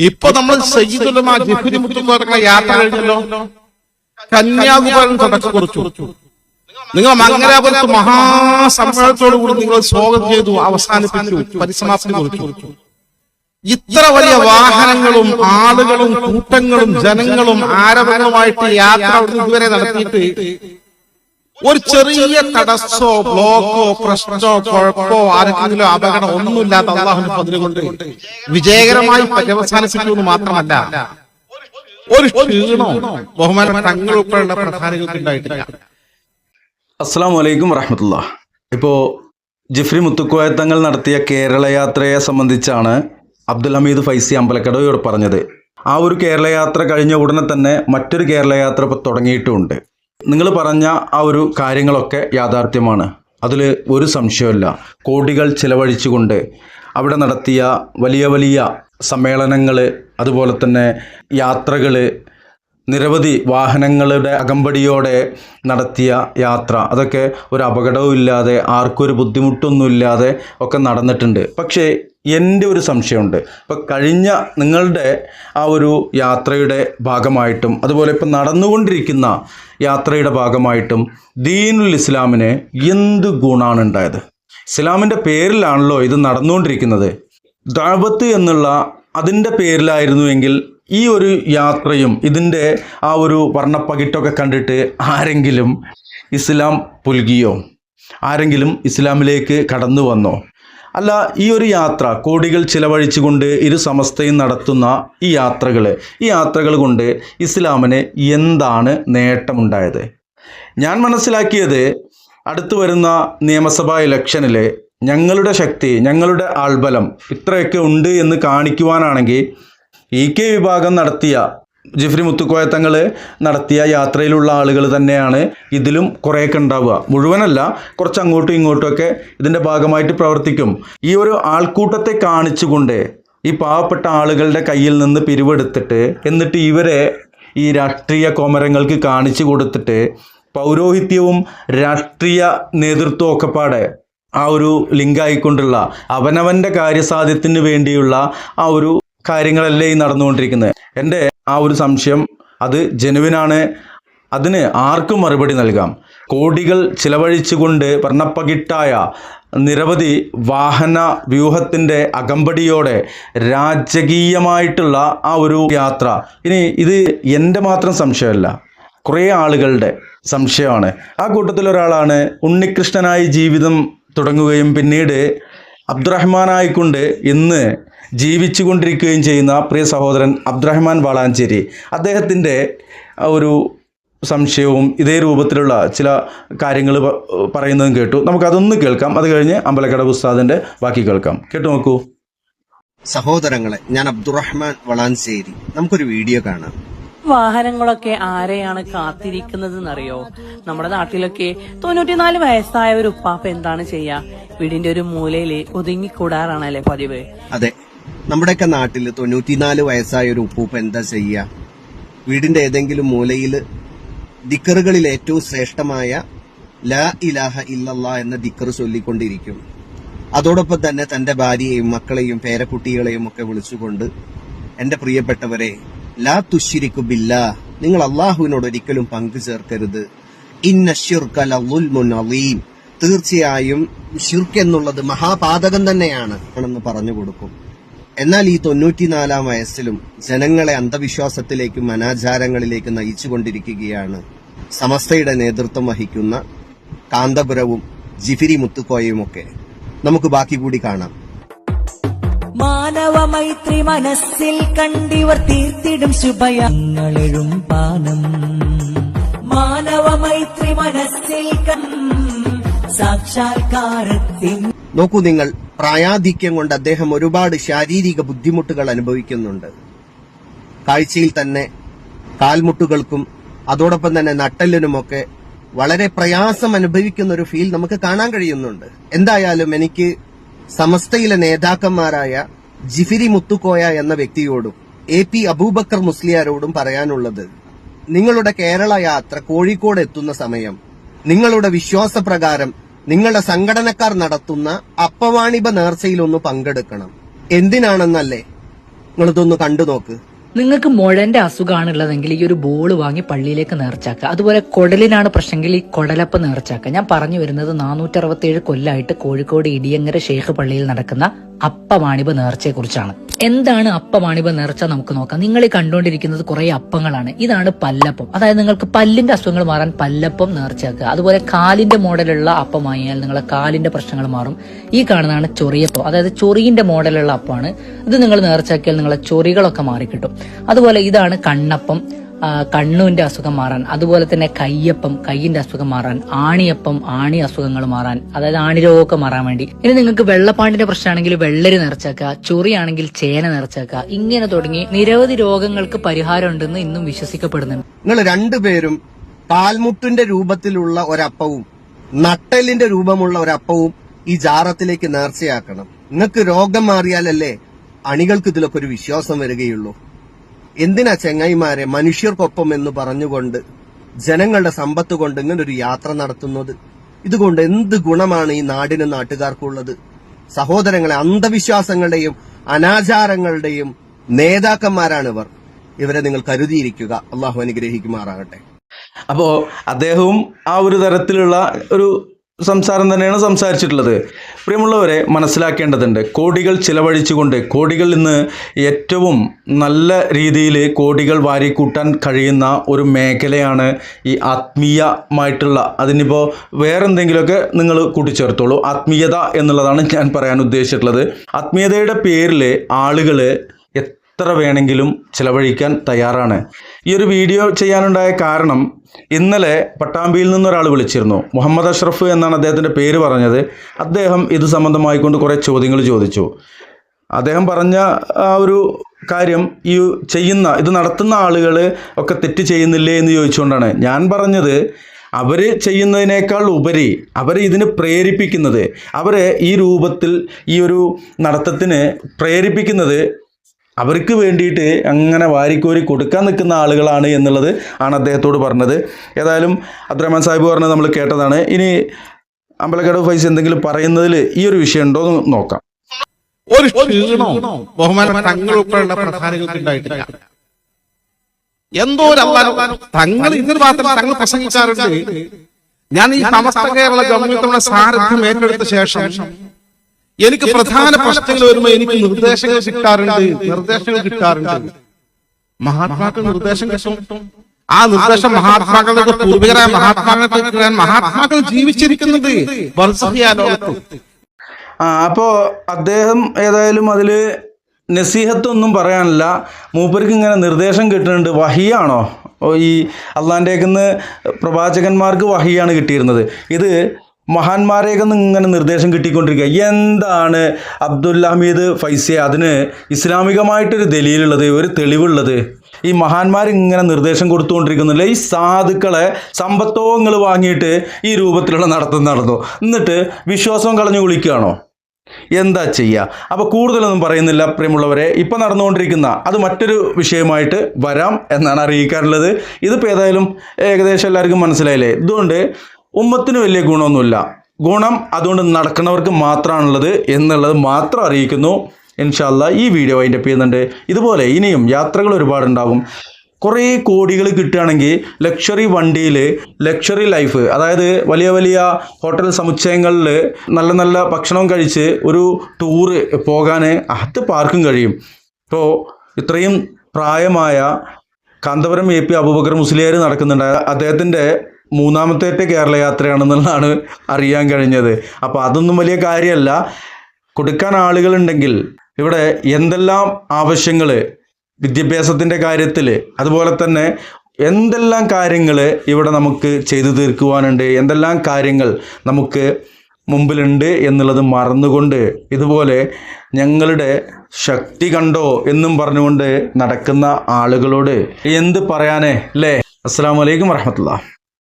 ഇപ്പൊ നമ്മൾ സയ്യിദുലമ യാത്ര കഴിഞ്ഞല്ലോ? കന്യാകുമാരൻ തുടക്കം കുറിച്ചു. നിങ്ങൾ മംഗലാപുരത്ത് മഹാസമ്മേളനത്തോടു കൂടി നിങ്ങൾ സ്വാഗതം ചെയ്തു അവസാനിപ്പിച്ചു പരിസമാപ്തി കുറിച്ചു. ഇത്ര വലിയ വാഹനങ്ങളും ആളുകളും കൂട്ടങ്ങളും ജനങ്ങളും ആരവങ്ങളുമായിട്ട് യാത്ര ഇതുവരെ നടത്തിയിട്ട് ഒരു ചെറിയ തടസ്സോ ബ്ലോക്കോ പ്രശ്നമോ കുഴപ്പമോ ആരെങ്കിലും അപകടം ഒന്നുമില്ലാത്ത അള്ളാഹു കൊണ്ട് വിജയകരമായി പര്യവസാനിപ്പിച്ചു എന്ന് മാത്രമല്ല ഒരു ക്ഷീണോ ബഹുമാനം തങ്ങൾ ഉൾപ്പെടെയുള്ള പ്രധാനികൾക്ക് ഉണ്ടായിട്ടില്ല. അസ്സാം വലൈക്കും വറഹമത്തുള്ള ഇപ്പോ ജിഫ്രി മുത്തുക്കോയ തങ്ങൾ നടത്തിയ കേരള യാത്രയെ സംബന്ധിച്ചാണ് അബ്ദുൽ ഹമീദ് ഫൈസി അമ്പലക്കടവയോട് പറഞ്ഞത്. ആ ഒരു കേരള യാത്ര കഴിഞ്ഞ ഉടനെ തന്നെ മറ്റൊരു കേരള യാത്ര തുടങ്ങിയിട്ടുമുണ്ട്. നിങ്ങൾ പറഞ്ഞ ആ ഒരു കാര്യങ്ങളൊക്കെ യാഥാർത്ഥ്യമാണ്. അതിൽ ഒരു സംശയമില്ല കോടികൾ ചിലവഴിച്ചുകൊണ്ട് അവിടെ നടത്തിയ വലിയ വലിയ സമ്മേളനങ്ങൾ അതുപോലെ തന്നെ യാത്രകൾ നിരവധി വാഹനങ്ങളുടെ അകമ്പടിയോടെ നടത്തിയ യാത്ര. അതൊക്കെ ഒരു അപകടവും ഇല്ലാതെ ആർക്കും ഒരു ബുദ്ധിമുട്ടൊന്നുമില്ലാതെ ഒക്കെ നടന്നിട്ടുണ്ട്. പക്ഷേ എന്റെ ഒരു സംശയമുണ്ട്. ഇപ്പം കഴിഞ്ഞ നിങ്ങളുടെ ആ ഒരു യാത്രയുടെ ഭാഗമായിട്ടും അതുപോലെ ഇപ്പം നടന്നുകൊണ്ടിരിക്കുന്ന യാത്രയുടെ ഭാഗമായിട്ടും ദീനുൽ ഇസ്ലാമിന് എന്ത് ഗുണമാണ് ഉണ്ടായത്? ഇസ്ലാമിന്റെ പേരിലാണല്ലോ ഇത് നടന്നുകൊണ്ടിരിക്കുന്നത്. ദാവത്ത് എന്നുള്ള അതിന്റെ പേരിലായിരുന്നുവെങ്കിൽ ഈ ഒരു യാത്രയും ഇതിന്റെ ആ ഒരു വർണപ്പകിട്ടൊക്കെ കണ്ടിട്ട് ആരെങ്കിലും ഇസ്ലാം പുൽകിയോ? ആരെങ്കിലും ഇസ്ലാമിലേക്ക് കടന്നു വന്നോ? അല്ല ഈ ഒരു യാത്ര കോടികൾ ചിലവഴിച്ചുകൊണ്ട് ഇരു സമസ്തയും നടത്തുന്ന ഈ യാത്രകൾ ഈ യാത്രകൾ കൊണ്ട് ഇസ്ലാമിന് എന്താണ് നേട്ടമുണ്ടായത്? ഞാൻ മനസ്സിലാക്കിയത് അടുത്തു വരുന്ന നിയമസഭാ ഇലക്ഷനിൽ ഞങ്ങളുടെ ശക്തി ഞങ്ങളുടെ ആൾബലം ഇത്രയൊക്കെ ഉണ്ട് എന്ന് കാണിക്കുവാനാണെങ്കിൽ ഇ കെ വിഭാഗം നടത്തിയ ജിഫ്രി മുത്തുക്കോയ തങ്ങൾ നടത്തിയ യാത്രയിലുള്ള ആളുകൾ തന്നെയാണ് ഇതിലും കുറേയൊക്കെ ഉണ്ടാവുക. മുഴുവനല്ല കുറച്ച് അങ്ങോട്ടും ഇങ്ങോട്ടുമൊക്കെ ഇതിന്റെ ഭാഗമായിട്ട് പ്രവർത്തിക്കും. ഈ ഒരു ആൾക്കൂട്ടത്തെ കാണിച്ചുകൊണ്ട് ഈ പാവപ്പെട്ട ആളുകളുടെ കയ്യിൽ നിന്ന് പിരിവെടുത്തിട്ട് എന്നിട്ട് ഇവരെ ഈ രാഷ്ട്രീയ കോമരങ്ങൾക്ക് കാണിച്ചു കൊടുത്തിട്ട് പൗരോഹിത്യവും രാഷ്ട്രീയ നേതൃത്വവും ഒക്കെ പാടെ ആ ഒരു ലിങ്കായിക്കൊണ്ടുള്ള അവനവന്റെ കാര്യസാധ്യത്തിന് വേണ്ടിയുള്ള ആ ഒരു കാര്യങ്ങളല്ലേ ഈ നടന്നുകൊണ്ടിരിക്കുന്നത്? എന്റെ ആ ഒരു സംശയം അത് ജനുവിനാണ്. അതിന് ആർക്കും മറുപടി നൽകാം. കോടികൾ ചിലവഴിച്ചുകൊണ്ട് വർണപ്പകിട്ടായ നിരവധി വാഹന വ്യൂഹത്തിന്റെ അകമ്പടിയോടെ രാജകീയമായിട്ടുള്ള ആ ഒരു യാത്ര. ഇനി ഇത് എന്റെ മാത്രം സംശയമല്ല കുറേ ആളുകളുടെ സംശയമാണ്. ആ കൂട്ടത്തിൽ ഒരാളാണ് ഉണ്ണികൃഷ്ണനായി ജീവിതം തുടങ്ങുകയും പിന്നീട് അബ്ദുറഹ്മാനായിക്കൊണ്ട് ഇന്ന് ജീവിച്ചു കൊണ്ടിരിക്കുകയും ചെയ്യുന്ന പ്രിയ സഹോദരൻ അബ്ദുറഹ്മാൻ വാളാഞ്ചേരി. അദ്ദേഹത്തിന്റെ ഒരു സംശയവും ഇതേ രൂപത്തിലുള്ള ചില കാര്യങ്ങൾ പറയുന്നതും കേട്ടു. നമുക്കതൊന്ന് കേൾക്കാം. അത് കഴിഞ്ഞ് അമ്പലക്കട ഉസ്താദിന്റെ ബാക്കി കേൾക്കാം. കേട്ടു നോക്കൂ. സഹോദരങ്ങളെ ഞാൻ അബ്ദുറഹ്മാൻ വളാഞ്ചേരി. നമുക്കൊരു വീഡിയോ കാണാം. വാഹനങ്ങളൊക്കെ ആരെയാണ് കാത്തിരിക്കുന്നത് എന്നറിയോ നമ്മുടെ നാട്ടിലൊക്കെ തൊണ്ണൂറ്റിനാല് വയസ്സായ ഒരു ഉപ്പാപ്പ എന്താണ് ചെയ്യാ? വീടിന്റെ ഒരു മൂലയിൽ ഒതുങ്ങിക്കൂടാറാണല്ലേ പതിവ്. അതെ. നമ്മുടെയൊക്കെ നാട്ടിൽ തൊണ്ണൂറ്റിനാല് വയസ്സായ ഒരു ഉപ്പൂപ്പ എന്താ ചെയ്യുക വീടിന്റെ ഏതെങ്കിലും മൂലയിൽ ദിക്കറുകളിൽ ഏറ്റവും ശ്രേഷ്ഠമായ ലാ ഇലാഹ ഇല്ലല്ലാ എന്ന ദിക്കർ ചൊല്ലിക്കൊണ്ടിരിക്കും. അതോടൊപ്പം തന്നെ തന്റെ ഭാര്യയെയും മക്കളെയും പേരക്കുട്ടികളെയും ഒക്കെ വിളിച്ചുകൊണ്ട് എന്റെ പ്രിയപ്പെട്ടവരെ ലാ തുഷിരിക്കു ബില്ല നിങ്ങൾ അള്ളാഹുവിനോട് ഒരിക്കലും പങ്കു ചേർക്കരുത്. തീർച്ചയായും ഷിർക്ക് എന്നുള്ളത് മഹാപാതകം തന്നെയാണ് എന്ന് പറഞ്ഞു കൊടുക്കും. എന്നാൽ ഈ തൊണ്ണൂറ്റിനാലാം വയസ്സിലും ജനങ്ങളെ അന്ധവിശ്വാസത്തിലേക്കും അനാചാരങ്ങളിലേക്കും നയിച്ചുകൊണ്ടിരിക്കുകയാണ് സമസ്തയുടെ നേതൃത്വം വഹിക്കുന്ന കാന്തപുരവും ജിഫിരി മുത്തുക്കോയുമൊക്കെ നമുക്ക് ബാക്കി കൂടി കാണാം. മാനവ മൈത്രി മനസ്സിൽ കണ്ടിവർ തീർത്തിടും ശുഭയങ്ങളെഴും പാനം. മാനവ മൈത്രി മനസ്സിൽ സാക്ഷാത്കാരത്തിൽ നോക്കൂ നിങ്ങൾ പ്രായാധിക്യം കൊണ്ട് അദ്ദേഹം ഒരുപാട് ശാരീരിക ബുദ്ധിമുട്ടുകൾ അനുഭവിക്കുന്നുണ്ട്. കാഴ്ചയിൽ തന്നെ കാൽമുട്ടുകൾക്കും അതോടൊപ്പം തന്നെ നട്ടലിനുമൊക്കെ വളരെ പ്രയാസം അനുഭവിക്കുന്ന ഒരു ഫീൽ നമുക്ക് കാണാൻ കഴിയുന്നുണ്ട്. എന്തായാലും എനിക്ക് സമസ്തയിലെ നേതാക്കന്മാരായ ജിഫിരി മുത്തുക്കോയ എന്ന വ്യക്തിയോടും എ പി അബൂബക്കർ മുസ്ലിയാരോടും പറയാനുള്ളത് നിങ്ങളുടെ കേരള യാത്ര കോഴിക്കോട് എത്തുന്ന സമയം നിങ്ങളുടെ വിശ്വാസപ്രകാരം നിങ്ങളുടെ സംഘടനക്കാർ നടത്തുന്ന അപ്പവാണിഭ നേർച്ചയിൽ ഒന്ന് പങ്കെടുക്കണം. എന്തിനാണെന്നല്ലേ? നിങ്ങൾ നിങ്ങളിതൊന്ന് കണ്ടു നോക്ക്. നിങ്ങൾക്ക് മുഴന്റെ അസുഖമാണുള്ളതെങ്കിൽ ഈ ഒരു ബോൾ വാങ്ങി പള്ളിയിലേക്ക് നേർച്ചാക്കുക. അതുപോലെ കുടലിനാണ് പ്രശ്നമെങ്കിൽ ഈ കുടലപ്പ് നേർച്ചാക്കുക. ഞാൻ പറഞ്ഞു വരുന്നത് നാനൂറ്റി അറുപത്തിയേഴ് കൊല്ലമായിട്ട് കോഴിക്കോട് ഇടിയങ്ങര ഷേഖ് പള്ളിയിൽ നടക്കുന്ന അപ്പമാണിബ നേർച്ചയെ കുറിച്ചാണ് എന്താണ് അപ്പമാണിബ നേർച്ച നമുക്ക് നോക്കാം. നിങ്ങൾ കണ്ടുകൊണ്ടിരിക്കുന്നത് കുറെ അപ്പങ്ങളാണ്. ഇതാണ് പല്ലപ്പം. അതായത് നിങ്ങൾക്ക് പല്ലിന്റെ അസുഖങ്ങൾ മാറാൻ പല്ലപ്പം നേർച്ചയാക്കുക അതുപോലെ കാലിന്റെ മോഡലുള്ള അപ്പം വാങ്ങിയാൽ നിങ്ങളെ കാലിന്റെ പ്രശ്നങ്ങൾ മാറും. ഈ കാണുന്നതാണ് ചൊറിയപ്പം. അതായത് ചൊറിയിന്റെ മോഡലുള്ള അപ്പമാണ്. ഇത് നിങ്ങൾ നേർച്ചയാക്കിയാൽ നിങ്ങളെ ചൊറികളൊക്കെ മാറിക്കിട്ടും. അതുപോലെ ഇതാണ് കണ്ണപ്പം. ആ, കണ്ണുവിന്റെ അസുഖം മാറാൻ അതുപോലെ തന്നെ കയ്യപ്പം കയ്യിന്റെ അസുഖം മാറാൻ ആണിയപ്പം ആണി അസുഖങ്ങൾ മാറാൻ അതായത് ആണി രോഗമൊക്കെ മാറാൻ വേണ്ടി. ഇനി നിങ്ങൾക്ക് വെള്ളപ്പാണ്ടിന്റെ പ്രശ്നമാണെങ്കിൽ വെള്ളരി നിറച്ചേക്കുക ചൊറിയാണെങ്കിൽ ചേന നിറച്ചേക്കുക ഇങ്ങനെ തുടങ്ങി നിരവധി രോഗങ്ങൾക്ക് പരിഹാരം ഉണ്ടെന്ന് ഇന്നും വിശ്വസിക്കപ്പെടുന്നുണ്ട്. നിങ്ങൾ രണ്ടുപേരും പാൽമുട്ടിന്റെ രൂപത്തിലുള്ള ഒരപ്പവും നട്ടലിന്റെ രൂപമുള്ള ഒരപ്പവും ഈ ജാറത്തിലേക്ക് നേർച്ചയാക്കണം. നിങ്ങൾക്ക് രോഗം മാറിയാലല്ലേ അണികൾക്ക് ഇതിലൊക്കെ ഒരു വിശ്വാസം വരികയുള്ളൂ. എന്തിനാ ചെങ്ങായിമാരെ മനുഷ്യർക്കൊപ്പം എന്ന് പറഞ്ഞുകൊണ്ട് ജനങ്ങളുടെ സമ്പത്ത് കൊണ്ട് ഇങ്ങനെ ഒരു യാത്ര നടത്തുന്നത്? ഇതുകൊണ്ട് എന്ത് ഗുണമാണ് ഈ നാടിനും നാട്ടുകാർക്കുള്ളത്? സഹോദരങ്ങളെ അന്ധവിശ്വാസങ്ങളുടെയും അനാചാരങ്ങളുടെയും നേതാക്കന്മാരാണ് ഇവർ ഇവരെ നിങ്ങൾ കരുതിയിരിക്കുക. അള്ളാഹു അനുഗ്രഹിക്കുമാറാകട്ടെ. അപ്പോൾ അദ്ദേഹവും ആ ഒരു തരത്തിലുള്ള ഒരു സംസാരം തന്നെയാണ് സംസാരിച്ചിട്ടുള്ളത്. പ്രിയമുള്ളവരെ മനസ്സിലാക്കേണ്ടതുണ്ട്. കോടികൾ ചിലവഴിച്ചുകൊണ്ട് കോടികൾ ഇന്ന് ഏറ്റവും നല്ല രീതിയിൽ കോടികൾ വാരിക്കൂട്ടാൻ കഴിയുന്ന ഒരു മേഖലയാണ് ഈ ആത്മീയമായിട്ടുള്ള. അതിനിപ്പോൾ വേറെ എന്തെങ്കിലുമൊക്കെ നിങ്ങൾ കൂട്ടിച്ചേർത്തോളൂ. ആത്മീയത എന്നുള്ളതാണ് ഞാൻ പറയാൻ ഉദ്ദേശിച്ചിട്ടുള്ളത്. ആത്മീയതയുടെ പേരിൽ ആളുകൾ എത്ര വേണമെങ്കിലും ചിലവഴിക്കാൻ തയ്യാറാണ്. ഈ ഒരു വീഡിയോ ചെയ്യാനുണ്ടായ കാരണം ഇന്നലെ പട്ടാമ്പിയിൽ നിന്നൊരാൾ വിളിച്ചിരുന്നു. മുഹമ്മദ് അഷ്റഫ് എന്നാണ് അദ്ദേഹത്തിന്റെ പേര് പറഞ്ഞത്. അദ്ദേഹം ഇത് സംബന്ധമായിക്കൊണ്ട് കുറേ ചോദ്യങ്ങൾ ചോദിച്ചു. അദ്ദേഹം പറഞ്ഞ ആ ഒരു കാര്യം ഈ ചെയ്യുന്ന ഇത് നടത്തുന്ന ആളുകൾ ഒക്കെ തെറ്റ് ചെയ്യുന്നില്ലേ എന്ന് ചോദിച്ചുകൊണ്ടാണ്. ഞാൻ പറഞ്ഞത് അവർ ചെയ്യുന്നതിനേക്കാൾ ഉപരി അവരെ ഇതിന് പ്രേരിപ്പിക്കുന്നത് അവരെ ഈ രൂപത്തിൽ ഈ ഒരു നടത്തത്തിന് പ്രേരിപ്പിക്കുന്നത് അവർക്ക് വേണ്ടിയിട്ട് അങ്ങനെ വാരിക്കോരി കൊടുക്കാൻ നിൽക്കുന്ന ആളുകളാണ് എന്നുള്ളത് ആണ് അദ്ദേഹത്തോട് പറഞ്ഞത്. ഏതായാലും അബ്ദുറഹ്മാൻ സാഹിബ് പറഞ്ഞത് നമ്മൾ കേട്ടതാണ്. ഇനി അമ്പലക്കടവ് ഫൈസ് എന്തെങ്കിലും പറയുന്നതിൽ ഈ ഒരു വിഷയം ഉണ്ടോ എന്ന് നോക്കാം. ഒരു ക്ഷീണോ ബഹുമാനപ്പെട്ട തങ്ങൾ ഉൾപ്പെടെയുള്ള പ്രധാനികൾക്ക് ഉണ്ടായിട്ടില്ല. എന്തോ ഒരു തങ്ങൾ ഇതിന് മാത്രം തങ്ങൾ പ്രസംഗിക്കാറുണ്ട് ഞാൻ ഈ സമസ്ത കേരള ഗവൺമെന്റ് സാരഥ്യം ഏറ്റെടുത്ത ശേഷം എനിക്ക് പ്രധാന പ്രശ്നങ്ങൾ വരുമ്പോൾ എനിക്ക് നിർദ്ദേശങ്ങൾ കിട്ടാറുണ്ട്. നിർദ്ദേശങ്ങൾ കിട്ടാറുണ്ട്. മഹാത്മാക്കൾ നിർദ്ദേശം കിട്ടും. ആ നിർദ്ദേശം മഹാത്മാക്കളുടെ പൂർവികരായ മഹാത്മാക്കളെ മഹാത്മാക്കൾ ജീവിച്ചിരിക്കുന്നത് അപ്പോ ആ അദ്ദേഹം ഏതായാലും അതിൽ നസീഹത്തൊന്നും പറയാനില്ല. മൂപ്പർക്ക് ഇങ്ങനെ നിർദ്ദേശം കിട്ടുന്നുണ്ട്. വഹിയാണോ? ഈ അള്ളാന്റെക്കുന്ന് പ്രവാചകന്മാർക്ക് വഹിയാണ് കിട്ടിയിരുന്നത്. ഇത് മഹാന്മാരേക്കൊന്ന് ഇങ്ങനെ നിർദ്ദേശം കിട്ടിക്കൊണ്ടിരിക്കുക. എന്താണ് അബ്ദുൽ ഹമീദ് ഫൈസിയെ അതിന് ഇസ്ലാമികമായിട്ടൊരു ദലീലുള്ളത് ഒരു തെളിവുള്ളത്? ഈ മഹാന്മാർ ഇങ്ങനെ നിർദ്ദേശം കൊടുത്തുകൊണ്ടിരിക്കുന്നില്ല. ഈ സാധുക്കളെ സമ്പത്തോങ്ങൾ വാങ്ങിയിട്ട് ഈ രൂപത്തിലുള്ള നടത്തം നടന്നു. എന്നിട്ട് വിശ്വാസം കളഞ്ഞു കുളിക്കുകയാണോ? എന്താ ചെയ്യുക? അപ്പോൾ കൂടുതലൊന്നും പറയുന്നില്ല പ്രിയമുള്ളവരെ. ഇപ്പം നടന്നുകൊണ്ടിരിക്കുന്ന അത് മറ്റൊരു വിഷയമായിട്ട് വരാം എന്നാണ് അറിയിക്കാറുള്ളത്. ഇതിപ്പോൾ ഏതായാലും ഏകദേശം എല്ലാവർക്കും മനസ്സിലായില്ലേ? ഇതുകൊണ്ട് ഉമ്മത്തിന് വലിയ ഗുണമൊന്നുമില്ല. ഗുണം അതുകൊണ്ട് നടക്കുന്നവർക്ക് മാത്രമാണുള്ളത് എന്നുള്ളത് മാത്രം അറിയിക്കുന്നു. ഇൻഷാല്ല ഈ വീഡിയോ അതിന്റെ ചെയ്യുന്നുണ്ട് ഇതുപോലെ ഇനിയും യാത്രകൾ ഒരുപാടുണ്ടാകും. കുറേ കോടികൾ കിട്ടുകയാണെങ്കിൽ ലക്ഷറി വണ്ടിയിൽ ലക്ഷറി ലൈഫ് അതായത് വലിയ വലിയ ഹോട്ടൽ സമുച്ചയങ്ങളിൽ നല്ല നല്ല ഭക്ഷണം കഴിച്ച് ഒരു ടൂറ് പോകാൻ അത് പാർക്കും കഴിയും. ഇപ്പോൾ ഇത്രയും പ്രായമായ കാന്തപുരം എ പി അബൂബക്കർ മുസ്ലിയാർ നടക്കുന്നുണ്ട്. അദ്ദേഹത്തിന്റെ മൂന്നാമത്തെ കേരള യാത്രയാണെന്നുള്ളതാണ് അറിയാൻ കഴിഞ്ഞത്. അപ്പോൾ അതൊന്നും വലിയ കാര്യമല്ല കൊടുക്കാൻ ആളുകളുണ്ടെങ്കിൽ ഇവിടെ എന്തെല്ലാം ആവശ്യങ്ങൾ വിദ്യാഭ്യാസത്തിന്റെ കാര്യത്തിൽ അതുപോലെ തന്നെ എന്തെല്ലാം കാര്യങ്ങൾ ഇവിടെ നമുക്ക് ചെയ്തു തീർക്കുവാനുണ്ട് എന്തെല്ലാം കാര്യങ്ങൾ നമുക്ക് മുമ്പിലുണ്ട് എന്നുള്ളത് മറന്നുകൊണ്ട് ഇതുപോലെ ഞങ്ങളുടെ ശക്തി കണ്ടോ എന്നും പറഞ്ഞുകൊണ്ട് നടക്കുന്ന ആളുകളോട് എന്ത് പറയാനേ അല്ലേ? അസ്സാം വലൈക്കും വറഹമത്തുള്ള